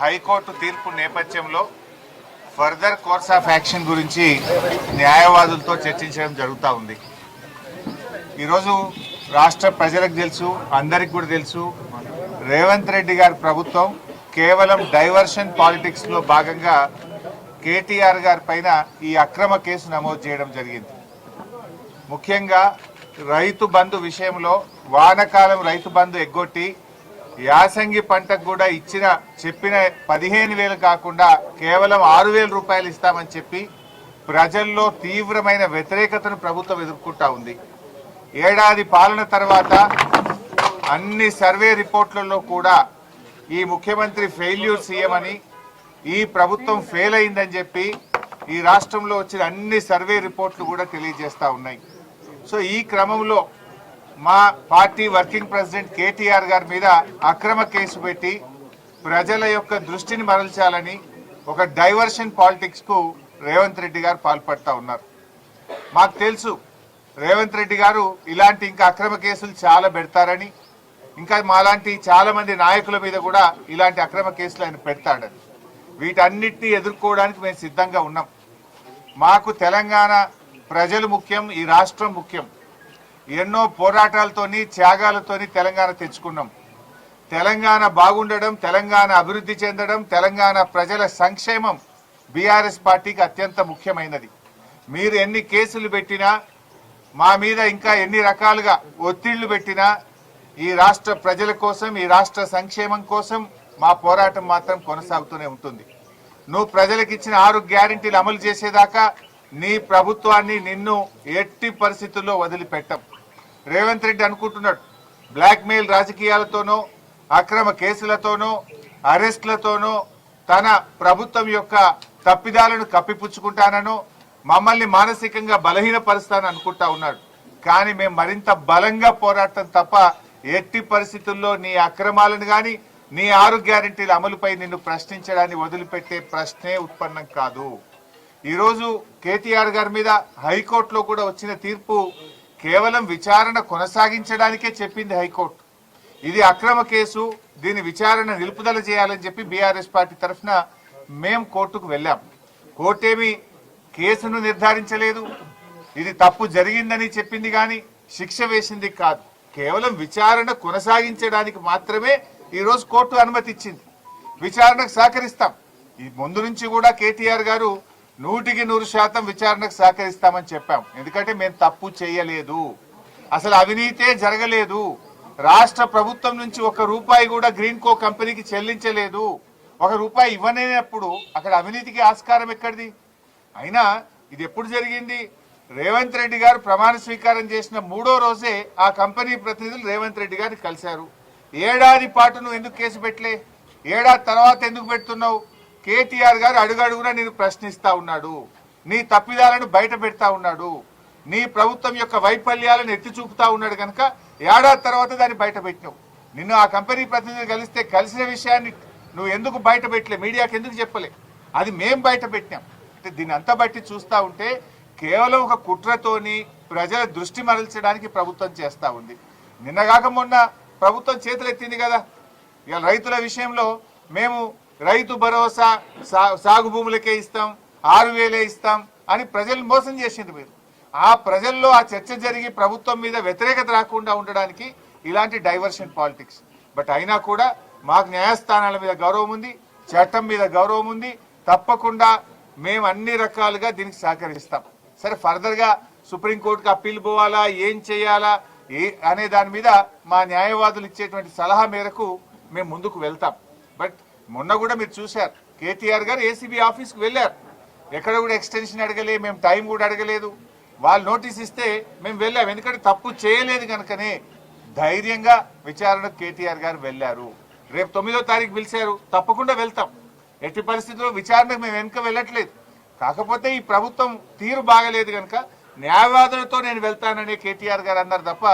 High court తీర్పు నేపథ్యంలో further course of action గురించి న్యాయవాదులతో చర్చించడం జరుగుతూ ఉంది. ఈరోజు రాష్ట్ర ప్రజలకు తెలుసు అందరికి కూడా తెలుసు రేవంత్ రెడ్డి గారి ప్రభుత్వం కేవలం డైవర్షన్ పాలిటిక్స్లో భాగంగా కేటీఆర్ గారి పైన ఈ అక్రమ కేసు నమోదు చేయడం జరిగింది. ముఖ్యంగా రైతు బంధు విషయంలో వానకాలం రైతు బంధు ఎగ్గొట్టి యాసంగి పంటకు కూడా ఇచ్చిన చెప్పిన పదిహేను వేలు కాకుండా కేవలం ఆరు వేల రూపాయలు ఇస్తామని చెప్పి ప్రజల్లో తీవ్రమైన వ్యతిరేకతను ప్రభుత్వం ఎదుర్కొంటా ఉంది. ఏడాది పాలన తర్వాత అన్ని సర్వే రిపోర్ట్లలో కూడా ఈ ముఖ్యమంత్రి ఫెయిల్యూర్ సీఎం అని ఈ ప్రభుత్వం ఫెయిల్ అయిందని చెప్పి ఈ రాష్ట్రంలో వచ్చిన అన్ని సర్వే రిపోర్ట్లు కూడా తెలియజేస్తా ఉన్నాయి. సో ఈ క్రమంలో మా పార్టీ వర్కింగ్ ప్రెసిడెంట్ కేటీఆర్ గారి మీద అక్రమ కేసు పెట్టి ప్రజల యొక్క దృష్టిని మరల్చాలని ఒక డైవర్షన్ పాలిటిక్స్కు రేవంత్ రెడ్డి గారు పాల్పడతా ఉన్నారు. మాకు తెలుసు రేవంత్ రెడ్డి గారు ఇలాంటి ఇంకా అక్రమ కేసులు చాలా పెడతారని ఇంకా మాలాంటి చాలా మంది నాయకుల మీద కూడా ఇలాంటి అక్రమ కేసులు ఆయన పెడతాడని. వీటన్నిటిని ఎదుర్కోవడానికి మేము సిద్ధంగా ఉన్నాం. మాకు తెలంగాణ ప్రజలు ముఖ్యం ఈ రాష్ట్రం ముఖ్యం. ఎన్నో పోరాటాలతోని త్యాగాలతోని తెలంగాణ తెచ్చుకున్నాం. తెలంగాణ బాగుండడం తెలంగాణ అభివృద్ధి చెందడం తెలంగాణ ప్రజల సంక్షేమం బీఆర్ఎస్ పార్టీకి అత్యంత ముఖ్యమైనది. మీరు ఎన్ని కేసులు పెట్టినా మా మీద ఇంకా ఎన్ని రకాలుగా ఒత్తిళ్ళు పెట్టినా ఈ రాష్ట్ర ప్రజల కోసం ఈ రాష్ట్ర సంక్షేమం కోసం మా పోరాటం మాత్రం కొనసాగుతూనే ఉంటుంది. నువ్వు ప్రజలకు ఇచ్చిన ఆరు గ్యారంటీలు అమలు చేసేదాకా నీ ప్రభుత్వాన్ని నిన్ను ఎట్టి పరిస్థితుల్లో వదిలిపెట్టం. రేవంత్ రెడ్డి అనుకుంటున్నాడు. బ్లాక్మెయిల్ రాజకీయాలతోనో అక్రమ కేసులతోనో అరెస్ట్లతోనో తన ప్రభుత్వం యొక్క తప్పిదాలను కప్పిపుచ్చుకుంటానను మమ్మల్ని మానసికంగా బలహీనపరుస్తానని అనుకుంటా ఉన్నాడు. కానీ మేము మరింత బలంగా పోరాడటం తప్ప ఎట్టి పరిస్థితుల్లో నీ అక్రమాలను కానీ నీ ఆరు గ్యారంటీల అమలుపై నిన్ను ప్రశ్నించడాన్ని వదిలిపెట్టే ప్రశ్నే ఉత్పన్నం కాదు. ఈరోజు కేటీఆర్ గారి మీద హైకోర్టులో కూడా వచ్చిన తీర్పు కేవలం విచారణ కొనసాగించడానికే చెప్పింది హైకోర్టు. ఇది అక్రమ కేసు దీని విచారణ నిలుపుదల చేయాలని చెప్పి బీఆర్ఎస్ పార్టీ తరఫున మేం కోర్టుకు వెళ్ళాం. కోర్టేమి కేసును నిర్ధారించలేదు. ఇది తప్పు జరిగిందని చెప్పింది కానీ శిక్ష వేసింది కాదు. కేవలం విచారణ కొనసాగించడానికి మాత్రమే ఈరోజు కోర్టు అనుమతి ఇచ్చింది. విచారణకు సహకరిస్తాం. ఈ ముందు నుంచి కూడా కేటీఆర్ గారు నూటికి నూరు శాతం విచారణకు సహకరిస్తామని చెప్పాం. ఎందుకంటే మేము తప్పు చేయలేదు. అసలు అవినీతే జరగలేదు. రాష్ట్ర ప్రభుత్వం నుంచి ఒక రూపాయి కూడా గ్రీన్ కో కంపెనీకి చెల్లించలేదు. ఒక రూపాయి ఇవ్వలేనప్పుడు అక్కడ అవినీతికి ఆస్కారం ఎక్కడిది? అయినా ఇది ఎప్పుడు జరిగింది? రేవంత్ రెడ్డి గారు ప్రమాణ స్వీకారం చేసిన మూడో రోజే ఆ కంపెనీ ప్రతినిధులు రేవంత్ రెడ్డి గారిని కలిశారు. ఏడాది పాటు నువ్వు ఎందుకు కేసు పెట్టలే? ఏడాది తర్వాత ఎందుకు పెడుతున్నావు? కేటీఆర్ గారు అడుగడుగునా నేను ప్రశ్నిస్తా ఉన్నాడు. నీ తప్పిదాలను బయట పెడతా ఉన్నాడు. నీ ప్రభుత్వం యొక్క వైఫల్యాలను ఎత్తి చూపుతా ఉన్నాడు కనుక ఏడాది తర్వాత దాన్ని బయట పెట్టినావు. నిన్ను ఆ కంపెనీ ప్రతినిధులు కలిస్తే కలిసిన విషయాన్ని నువ్వు ఎందుకు బయట పెట్టలే? మీడియాకి ఎందుకు చెప్పలే? అది మేం బయట పెట్టినాం. అంటే దీన్ని అంతా బట్టి చూస్తా ఉంటే కేవలం ఒక కుట్రతోని ప్రజల దృష్టి మరల్చడానికి ప్రభుత్వం చేస్తూ ఉంది. నిన్నగాక మొన్న ప్రభుత్వం చేతులు ఎత్తింది కదా. ఇక రైతుల విషయంలో మేము రైతు భరోసా సా- సాగు భూములకే ఇస్తాం ఆరు వేలే ఇస్తాం అని ప్రజలు మోసం చేసింది మీరు. ఆ ప్రజల్లో ఆ చర్చ జరిగి ప్రభుత్వం మీద వ్యతిరేకత రాకుండా ఉండడానికి ఇలాంటి డైవర్షన్ పాలిటిక్స్. బట్ అయినా కూడా మాకు న్యాయస్థానాల మీద గౌరవం ఉంది చట్టం మీద గౌరవం ఉంది. తప్పకుండా మేము అన్ని రకాలుగా దీనికి సహకరిస్తాం. సరే ఫర్దర్గా సుప్రీంకోర్టుకి అప్పీల్ పోవాలా ఏం చేయాలా ఏ అనే దాని మీద మా న్యాయవాదులు ఇచ్చేటువంటి సలహా మేరకు మేము ముందుకు వెళ్తాం. బట్ మొన్న కూడా మీరు చూశారు. కేటీఆర్ గారు ఏసీబీ ఆఫీస్కి వెళ్ళారు. ఎక్కడ కూడా ఎక్స్టెన్షన్ అడగలే మేము టైం కూడా అడగలేదు. వాళ్ళు నోటీస్ ఇస్తే మేము వెళ్ళాం. ఎందుకంటే తప్పు చేయలేదు కనుకనే ధైర్యంగా విచారణకు కేటీఆర్ గారు వెళ్ళారు. రేపు తొమ్మిదో తారీఖు పిలిచారు. తప్పకుండా వెళ్తాం. ఎట్టి పరిస్థితుల్లో విచారణకు మేము వెనుక వెళ్ళట్లేదు. కాకపోతే ఈ ప్రభుత్వం తీరు బాగలేదు కనుక న్యాయవాదులతో నేను వెళ్తానని కేటీఆర్ గారు అన్నారు తప్ప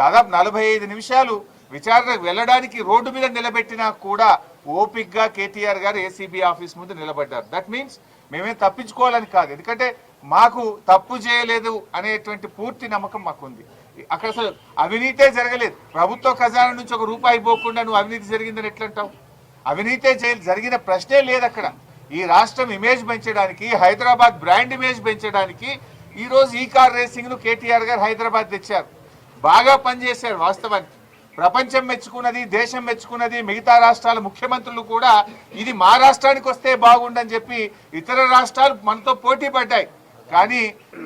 దాదాపు నలభై ఐదు నిమిషాలు విచారణకు వెళ్ళడానికి రోడ్డు మీద నిలబెట్టినా కూడా ఓపిక్గా కేటీఆర్ గారు ఏసీబీ ఆఫీస్ ముందు నిలబడ్డారు. దట్ మీన్స్ మేమేం తప్పించుకోవాలని కాదు. ఎందుకంటే మాకు తప్పు చేయలేదు అనేటువంటి పూర్తి నమ్మకం మాకుంది. అక్కడ అసలు అవినీతే జరగలేదు. ప్రభుత్వ ఖజానా నుంచి ఒక రూపాయి పోకుండా నువ్వు అవినీతి జరిగిందని ఎట్లంటావు? అవినీతే జరిగిన ప్రశ్నే లేదు అక్కడ. ఈ రాష్ట్రం ఇమేజ్ పెంచడానికి హైదరాబాద్ బ్రాండ్ ఇమేజ్ పెంచడానికి ఈ రోజు ఈ కార్ రేసింగ్ను కేటీఆర్ గారు హైదరాబాద్ తెచ్చారు. బాగా పనిచేశారు వాస్తవానికి. ప్రపంచం మెచ్చుకున్నది దేశం మెచ్చుకున్నది మిగతా రాష్ట్రాల ముఖ్యమంత్రులు కూడా ఇది మా రాష్ట్రానికి వస్తే బాగుండని చెప్పి ఇతర రాష్ట్రాలు మనతో పోటీ పడ్డాయి. కానీ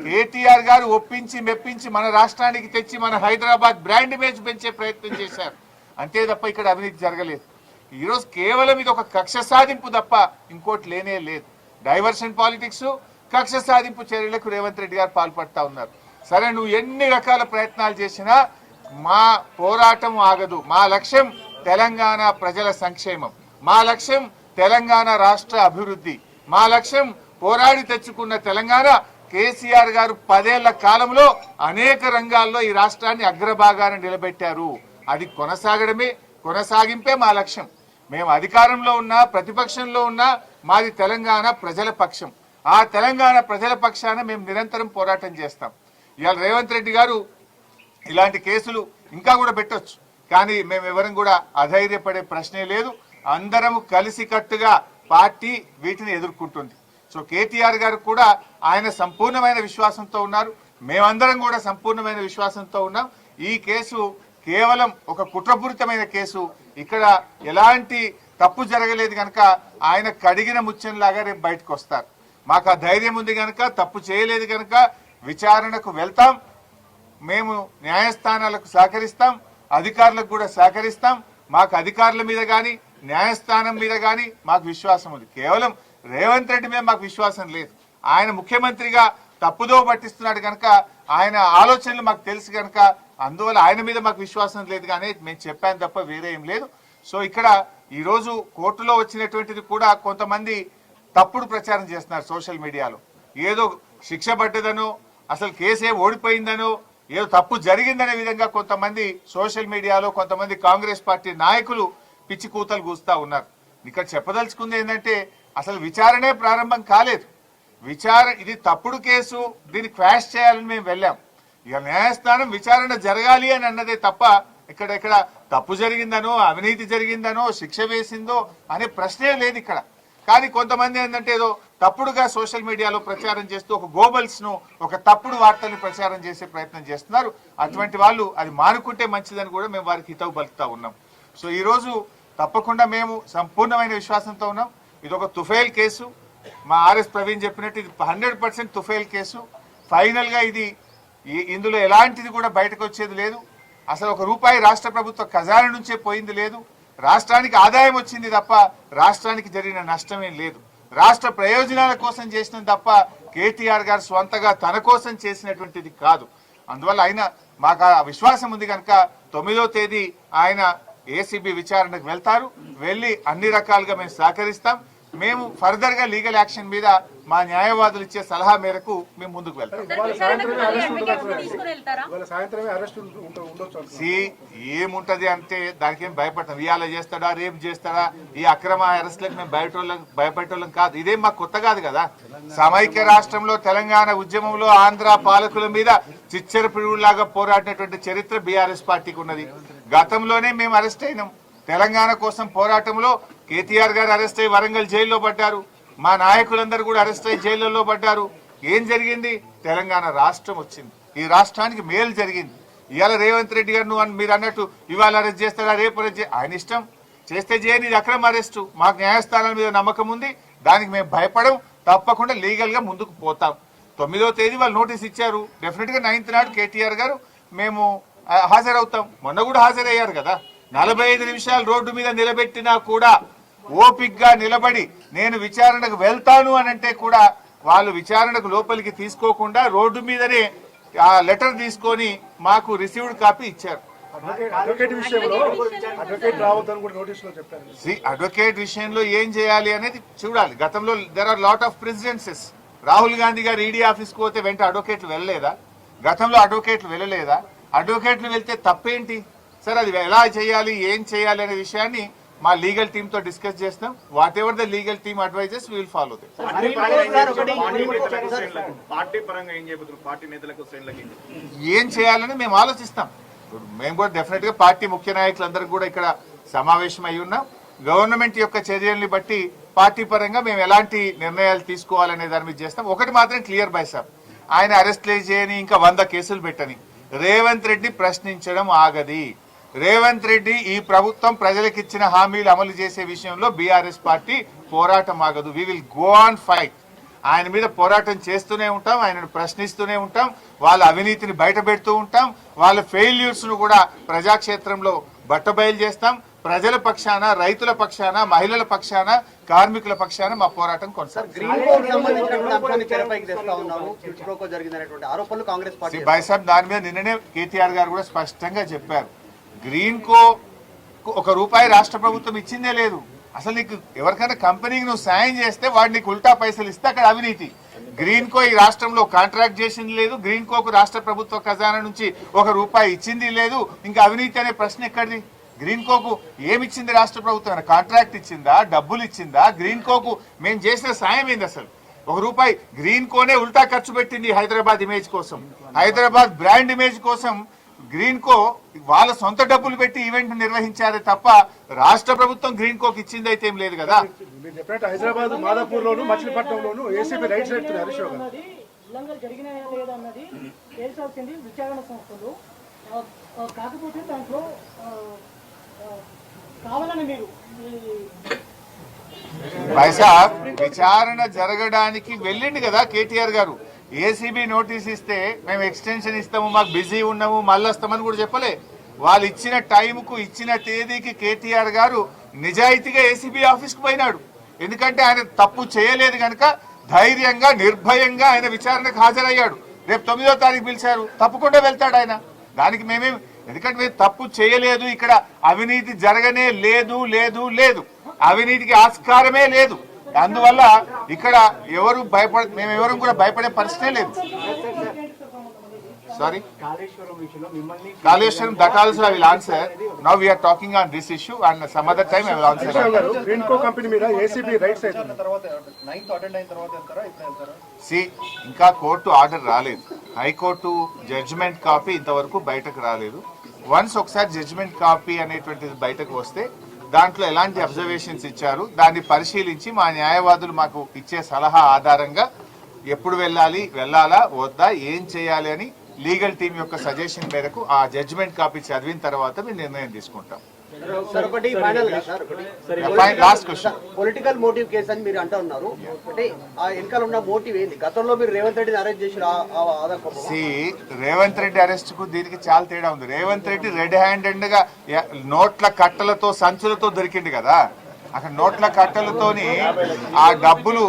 కేటీఆర్ గారు ఒప్పించి మెప్పించి మన రాష్ట్రానికి తెచ్చి మన హైదరాబాద్ బ్రాండ్ ఇమేజ్ పెంచే ప్రయత్నం చేశారు. అంతే తప్ప ఇక్కడ అవినీతి జరగలేదు. ఈరోజు కేవలం ఇది ఒక కక్ష సాధింపు తప్ప ఇంకోటి లేనే లేదు. డైవర్షన్ పాలిటిక్స్ కక్ష సాధింపు చర్యలకు రేవంత్ రెడ్డి గారు పాల్పడతా ఉన్నారు. సరే నువ్వు ఎన్ని రకాల ప్రయత్నాలు చేసినా మా పోరాటం ఆగదు. మా లక్ష్యం తెలంగాణ ప్రజల సంక్షేమం. మా లక్ష్యం తెలంగాణ రాష్ట్ర అభివృద్ధి. మా లక్ష్యం పోరాడి తెచ్చుకున్న తెలంగాణ కేసీఆర్ గారు పదేళ్ళ కాలంలో అనేక రంగాల్లో ఈ రాష్ట్రాన్ని అగ్రభాగాన నిలబెట్టారు. అది కొనసాగడమే కొనసాగింపే మా లక్ష్యం. మేము అధికారంలో ఉన్నా ప్రతిపక్షంలో ఉన్నా మాది తెలంగాణ ప్రజల పక్షం. ఆ తెలంగాణ ప్రజల పక్షాన మేము నిరంతరం పోరాటం చేస్తాం. ఇవాళ రేవంత్ రెడ్డి గారు ఇలాంటి కేసులు ఇంకా కూడా పెట్టొచ్చు. కానీ మేము ఎవరం కూడా అధైర్యపడే ప్రశ్నే లేదు. అందరము కలిసికట్టుగా పార్టీ వీటిని ఎదుర్కొంటుంది. సో కేటీఆర్ గారు కూడా ఆయన సంపూర్ణమైన విశ్వాసంతో ఉన్నారు. మేమందరం కూడా సంపూర్ణమైన విశ్వాసంతో ఉన్నాం. ఈ కేసు కేవలం ఒక కుట్రపూరితమైన కేసు. ఇక్కడ ఎలాంటి తప్పు జరగలేదు కనుక ఆయన కడిగిన ముత్యంలాగా రేపు బయటకు వస్తారు మాకు ఆ ధైర్యం ఉంది కనుక తప్పు చేయలేదు కనుక విచారణకు వెళ్తాం. మేము న్యాయస్థానాలకు సహకరిస్తాం అధికారులకు కూడా సహకరిస్తాం. మాకు అధికారుల మీద కానీ న్యాయస్థానం మీద కానీ మాకు విశ్వాసం ఉంది. కేవలం రేవంత్ రెడ్డి మీద మాకు విశ్వాసం లేదు. ఆయన ముఖ్యమంత్రిగా తప్పుదో పట్టిస్తున్నాడు కనుక ఆయన ఆలోచనలు మాకు తెలుసు కనుక అందువల్ల ఆయన మీద మాకు విశ్వాసం లేదు కానీ మేము చెప్పాను తప్ప వేరే ఏం లేదు. సో ఇక్కడ ఈరోజు కోర్టులో వచ్చినటువంటిది కూడా కొంతమంది తప్పుడు ప్రచారం చేస్తున్నారు సోషల్ మీడియాలో. ఏదో శిక్ష పడ్డదనో అసలు కేసే ఓడిపోయిందనో ఏదో తప్పు జరిగిందనే విధంగా కొంతమంది సోషల్ మీడియాలో కొంతమంది కాంగ్రెస్ పార్టీ నాయకులు పిచ్చి కూతలు కూస్తా ఉన్నారు. ఇక్కడ చెప్పదలుచుకుంది ఏంటంటే అసలు విచారణే ప్రారంభం కాలేదు. విచారణ ఇది తప్పుడు కేసు దీన్ని క్వాష్ చేయాలని మేము వెళ్ళాం. ఇక న్యాయస్థానం విచారణ జరగాలి అని అన్నదే తప్ప ఇక్కడ ఇక్కడ తప్పు జరిగిందనో అవినీతి జరిగిందనో శిక్ష వేసిందో అనే ప్రశ్నే లేదు ఇక్కడ. కానీ కొంతమంది ఏంటంటే ఏదో తప్పుడుగా సోషల్ మీడియాలో ప్రచారం చేస్తూ ఒక గోబల్స్ను ఒక తప్పుడు వార్తల్ని ప్రచారం చేసే ప్రయత్నం చేస్తున్నారు. అటువంటి వాళ్ళు అది మానుకుంటే మంచిదని కూడా మేము వారికి హితవు పలుకుతా ఉన్నాం. సో ఈ రోజు తప్పకుండా మేము సంపూర్ణమైన విశ్వాసంతో ఉన్నాం. ఇది ఒక తుఫేల్ కేసు. మా ఆర్ఎస్ ప్రవీణ్ చెప్పినట్టు ఇది హండ్రెడ్ పర్సెంట్ తుఫేల్ కేసు. ఫైనల్గా ఇది ఇందులో ఎలాంటిది కూడా బయటకు వచ్చేది లేదు. అసలు ఒక రూపాయి రాష్ట్ర ప్రభుత్వ ఖజానా నుంచే పోయింది లేదు. రాష్ట్రానికి ఆదాయం వచ్చింది తప్ప రాష్ట్రానికి జరిగిన నష్టమేం లేదు. రాష్ట్ర ప్రయోజనాల కోసం చేసిన తప్ప కేటీఆర్ గారు స్వంతగా తన కోసం చేసినటువంటిది కాదు. అందువల్ల ఆయన మాకు ఆ విశ్వాసం ఉంది కనుక తొమ్మిదో తేదీ ఆయన ఏసీబీ విచారణకు వెళ్తారు. వెళ్ళి అన్ని రకాలుగా మేము సహకరిస్తాం. మేము ఫర్దర్గా లీగల్ యాక్షన్ మీద మా న్యాయవాదులు ఇచ్చే సలహా మేరకు మేము ముందుకు వెళ్తాం. ఏముంటది అంటే దానికి ఏం భయపడతాం ఇవాళ చేస్తాడా రేపు చేస్తాడా? ఈ అక్రమ అరెస్ట్లకు మేము బయటోళ్ళం భయపెట్టోళ్ళం కాదు. ఇదేం మాకు కొత్త కాదు కదా. సమైక్య రాష్ట్రంలో తెలంగాణ ఉద్యమంలో ఆంధ్ర పాలకుల మీద చిచ్చర పిడుగులాగా పోరాడినటువంటి చరిత్ర బీఆర్ఎస్ పార్టీకి ఉన్నది. గతంలోనే మేము అరెస్ట్ అయినాం. తెలంగాణ కోసం పోరాటంలో కేటీఆర్ గారు అరెస్ట్ అయ్యి వరంగల్ జైల్లో పడ్డారు. మా నాయకులందరూ కూడా అరెస్ట్ అయ్యి జైళ్ళలో పడ్డారు. ఏం జరిగింది? తెలంగాణ రాష్ట్రం వచ్చింది. ఈ రాష్ట్రానికి మేలు జరిగింది. ఇవాళ రేవంత్ రెడ్డి గారు నువ్వు మీరు అన్నట్టు ఇవాళ అరెస్ట్ చేస్తాడా రేపు అరెస్ట్ ఆయన ఇష్టం. చేస్తే చేయని ఇది అక్రమ అరెస్టు. మాకు న్యాయస్థానాల మీద నమ్మకం ఉంది. దానికి మేము భయపడం. తప్పకుండా లీగల్గా ముందుకు పోతాం. తొమ్మిదో తేదీ వాళ్ళు నోటీస్ ఇచ్చారు. డెఫినెట్గా నైన్త్ నాడు కేటీఆర్ గారు మేము హాజరవుతాం. మొన్న కూడా హాజరయ్యారు కదా. నలభై ఐదు నిమిషాలు రోడ్డు మీద నిలబెట్టినా కూడా ఓపిక్గా నిలబడి నేను విచారణకు వెళ్తాను అని అంటే కూడా వాళ్ళు విచారణకు లోపలికి తీసుకోకుండా రోడ్డు మీదనే ఆ లెటర్ తీసుకొని మాకు రిసీవ్డ్ కాపీ ఇచ్చారు. అడ్వకేట్ విషయంలో అడ్వకేట్ ఏం చేయాలి అనేది చూడాలి. గతంలో there are lot of precedences Rahul Gandhi garu ED ఆఫీస్కి పోతే వెంట అడ్వకేట్లు వెళ్ళలేదా? గతంలో అడ్వకేట్లు వెళ్ళలేదా? అడ్వకేట్లు వెళ్తే తప్పేంటి? సార్ అది ఎలా చేయాలి? ఏం చేయాలి అనే విషయాన్ని మా లీగల్ టీమ్తో డిస్కస్ చేస్తాం. What the legal team advises will follow the party పరంగా ఏం చేయాలని మేము ఆలోచిస్తాం. ఇప్పుడు మేము కూడా డెఫినెట్గా పార్టీ ముఖ్య నాయకులందరూ కూడా ఇక్కడ సమావేశం అయి ఉన్నాం. గవర్నమెంట్ యొక్క చర్యల్ని బట్టి పార్టీ పరంగా మేము ఎలాంటి నిర్ణయాలు తీసుకోవాలనే దాని మీద చేస్తాం. ఒకటి మాత్రం క్లియర్ బై సాబ్ ఆయన అరెస్ట్ చేయని ఇంకా వంద కేసులు పెట్టని. రేవంత్ రెడ్డి ప్రశ్నించడం ఆగది. రేవంత్ రెడ్డి ఈ ప్రభుత్వం ప్రజలకు ఇచ్చిన హామీలు అమలు చేసే విషయంలో బీఆర్ఎస్ పార్టీ పోరాటం ఆగదు. We will go on fight ఆయన మీద పోరాటం చేస్తూనే ఉంటాం ఆయనను ప్రశ్నిస్తూనే ఉంటాం వాళ్ళ అవినీతిని బయట పెడుతూ ఉంటాం వాళ్ళ ఫెయిల్యూర్స్ను కూడా ప్రజాక్షేత్రంలో బట్టబయలు చేస్తాం. ప్రజల పక్షాన రైతుల పక్షాన మహిళల పక్షాన కార్మికుల పక్షాన మా పోరాటం కొనసాగుతుంది. బైసాబ్ దాని మీద నిన్ననే కేటీఆర్ గారు కూడా స్పష్టంగా చెప్పారు. గ్రీన్ కో ఒక రూపాయి రాష్ట్ర ప్రభుత్వం ఇచ్చిందే లేదు. అసలు నీకు ఎవరికైనా కంపెనీకి నువ్వు సాయం చేస్తే వాడు నీకు ఉల్టా పైసలు ఇస్తే అక్కడ అవినీతి. గ్రీన్ కో ఈ రాష్ట్రంలో కాంట్రాక్ట్ చేసింది లేదు. గ్రీన్ కోకు రాష్ట్ర ప్రభుత్వ ఖజానా నుంచి ఒక రూపాయి ఇచ్చింది లేదు. ఇంకా అవినీతి అనే ప్రశ్న ఎక్కడిది? గ్రీన్ కోకు ఏమిచ్చింది రాష్ట్ర ప్రభుత్వం? కాంట్రాక్ట్ ఇచ్చిందా? డబ్బులు ఇచ్చిందా? గ్రీన్ కోకు మేము చేసిన సాయం ఏంది అసలు? ఒక రూపాయి గ్రీన్ కోనే ఉల్టా ఖర్చు పెట్టింది హైదరాబాద్ ఇమేజ్ కోసం. హైదరాబాద్ బ్రాండ్ ఇమేజ్ కోసం గ్రీన్ కో వాళ్ళ సొంత డబ్బులు పెట్టి ఈవెంట్ నిర్వహించారే తప్ప రాష్ట్ర ప్రభుత్వం గ్రీన్ కోకి ఇచ్చింది అయితే ఏం లేదు కదా? మీరు చెప్పినట్టు హైదరాబాద్ మాదాపూర్ లోను మచిలీపట్నంలోను ఏసీబీ రైట్స్ పెడుతున్నారు హరీష్ ఉల్లంఘన జరిగినాయా లేదా అన్నది తేల్చాల్సింది విచారణ సంస్థలు. కాకపోతే దాంట్లో కావాలని మీరు విచారణ జరగడానికి వెళ్ళింది కదా కేటీఆర్ గారు. ఏసీబీ నోటీస్ ఇస్తే మేము ఎక్స్టెన్షన్ ఇస్తాము మాకు బిజీ ఉన్నాము మళ్ళీ వస్తామని కూడా చెప్పలే. వాళ్ళు ఇచ్చిన టైంకు ఇచ్చిన తేదీకి కేటీఆర్ గారు నిజాయితీగా ఏసీబీ ఆఫీస్కి పోయినాడు. ఎందుకంటే ఆయన తప్పు చేయలేదు కనుక ధైర్యంగా నిర్భయంగా ఆయన విచారణకు హాజరయ్యాడు. రేపు తొమ్మిదో తారీఖు పిలిచారు. తప్పకుండా వెళ్తాడు ఆయన. దానికి మేమేం ఎందుకంటే మేము తప్పు చేయలేదు ఇక్కడ అవినీతి జరగనే లేదు లేదు లేదు. అవినీతికి ఆస్కారమే లేదు. అందువల్ల ఇక్కడ ఎవరు భయపడ మేము ఎవరు కూడా భయపడే పరిస్థితే లేదు. Sorry Kaleshwaram that also I will answer now we're talking on this issue and some other time I will answer company మీద ఏసీబీ రైట్స్ అవుతుంది తర్వాత నైన్త్ అటెండ్ అయిన తర్వాత వెళ్తారా? ఇప్పుడు వెళ్తారా? సి ఇంకా కోర్టు ఆర్డర్ రాలేదు. హైకోర్టు జడ్జిమెంట్ కాపీ ఇంతవరకు బయటకు రాలేదు. వన్స్ ఒకసారి జడ్జిమెంట్ కాపీ అనేటువంటిది బయటకు వస్తే దాంట్లో ఎలాంటి అబ్జర్వేషన్స్ ఇచ్చారు? దాన్ని పరిశీలించి మా న్యాయవాదులు మాకు ఇచ్చే సలహా ఆధారంగా ఎప్పుడు వెళ్ళాలి వెళ్ళాలా వద్దా ఏం చేయాలి అని లీగల్ టీం యొక్క సజెషన్ మేరకు ఆ జడ్జిమెంట్ కాపీ చదివిన తర్వాత మేము నిర్ణయం తీసుకుంటాం. సార్ ఒకటి ఫైనల్గా సార్ ఒకటి. Last question political motive case అని మీరు అంటూ ఉన్నారు. అంటే ఆ వెనకాల ఉన్న మోటివ్ ఏంది? గతంలో మీరు రేవంత్ రెడ్డిని అరెస్ట్ చేసి సి రేవంత్ రెడ్డి అరెస్ట్కు దీనికి చాలా తేడా ఉంది. రేవంత్ రెడ్డి రెడ్ హ్యాండెడ్గా నోట్ల కట్టలతో సంచులతో దొరికింది కదా. అక్కడ నోట్ల కట్టలతోని ఆ డబ్బులు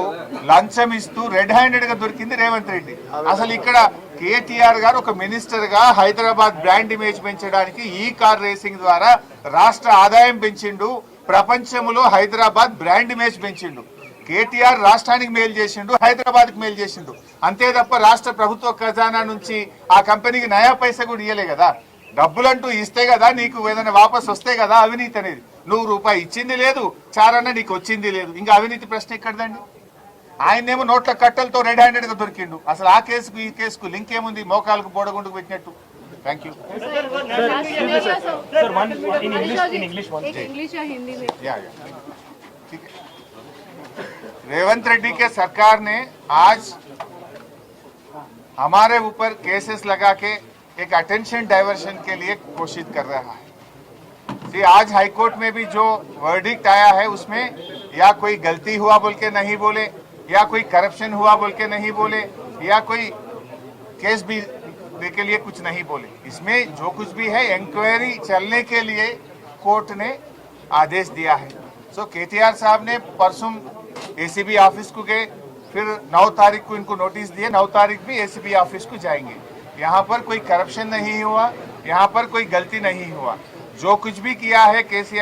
లంచం ఇస్తూ రెడ్ హ్యాండెడ్గా దొరికింది రేవంత్ రెడ్డి. అసలు ఇక్కడ కేటీఆర్ గారు ఒక మినిస్టర్గా హైదరాబాద్ బ్రాండ్ ఇమేజ్ పెంచడానికి ఈ కార్ రేసింగ్ ద్వారా రాష్ట్ర ఆదాయం పెంచిండు ప్రపంచంలో హైదరాబాద్ బ్రాండ్ ఇమేజ్ పెంచిండు. కేటీఆర్ రాష్ట్రానికి మేలు చేసిండు హైదరాబాద్కి మేలు చేసిండు. అంతే తప్ప రాష్ట్ర ప్రభుత్వ ఖజానా నుంచి ఆ కంపెనీకి నయా పైస కూడా ఇయ్యలే కదా. డబ్బులంటూ ఇస్తే కదా నీకు ఏదైనా వాపస్ వస్తే కదా అవినీతి అనేది నువ్వు రూపాయి ఇచ్చింది లేదు చారన్న నీకు వచ్చింది లేదు ఇంకా అవినీతి ప్రశ్న ఎక్కడదండి ఆయనేమో నోట్ల కట్టలతో రెడ్ హ్యాండెడ్ గా దొరికిండు అసలు ఆ కేసుకు ఈ కేసుకు లింక్ ఏముంది మోకాలకు బోడగుండుకు పెట్టినట్టు thank you sir one in English in English one एक इंग्लिश या हिंदी में या या ठीक है रेवंत रेड्डी के सरकार ने आज हमारे ऊपर केसेस लगा के एक अटेंशन डाइवर्शन के लिए कोशिश कर रहा है। जी आज हाईकोर्ट में भी जो वर्डिक्ट आया है, उसमें या कोई गलती हुआ बोल के नहीं बोले, या कोई करप्शन हुआ बोल के नहीं बोले, या कोई केस भी के लिए कुछ नहीं बोले। इसमें जो कुछ भी है इंक्वायरी चलने के लिए कोर्ट ने आदेश दिया है। सो केटीआर साहब ने परसों एसीबी ऑफ़िस को गए, फिर 9 तारीख को इनको नोटिस दिए 9 तारीख भी एसीबी ऑफ़िस को जाएँगे। यहाँ पर कोई करप्शन नहीं हुआ यहाँ पर कोई गलती नहीं हुआ। जो कुछ भी किया है के सी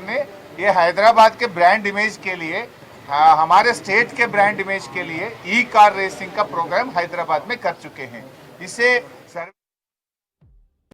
ने ये हैदराबाद के ब्रांड इमेज के लिए हाँ, हमारे स्टेट के ब्रांड इमेज के लिए ई कार रेसिंग का प्रोग्राम हैदराबाद में कर चुके हैं। इससे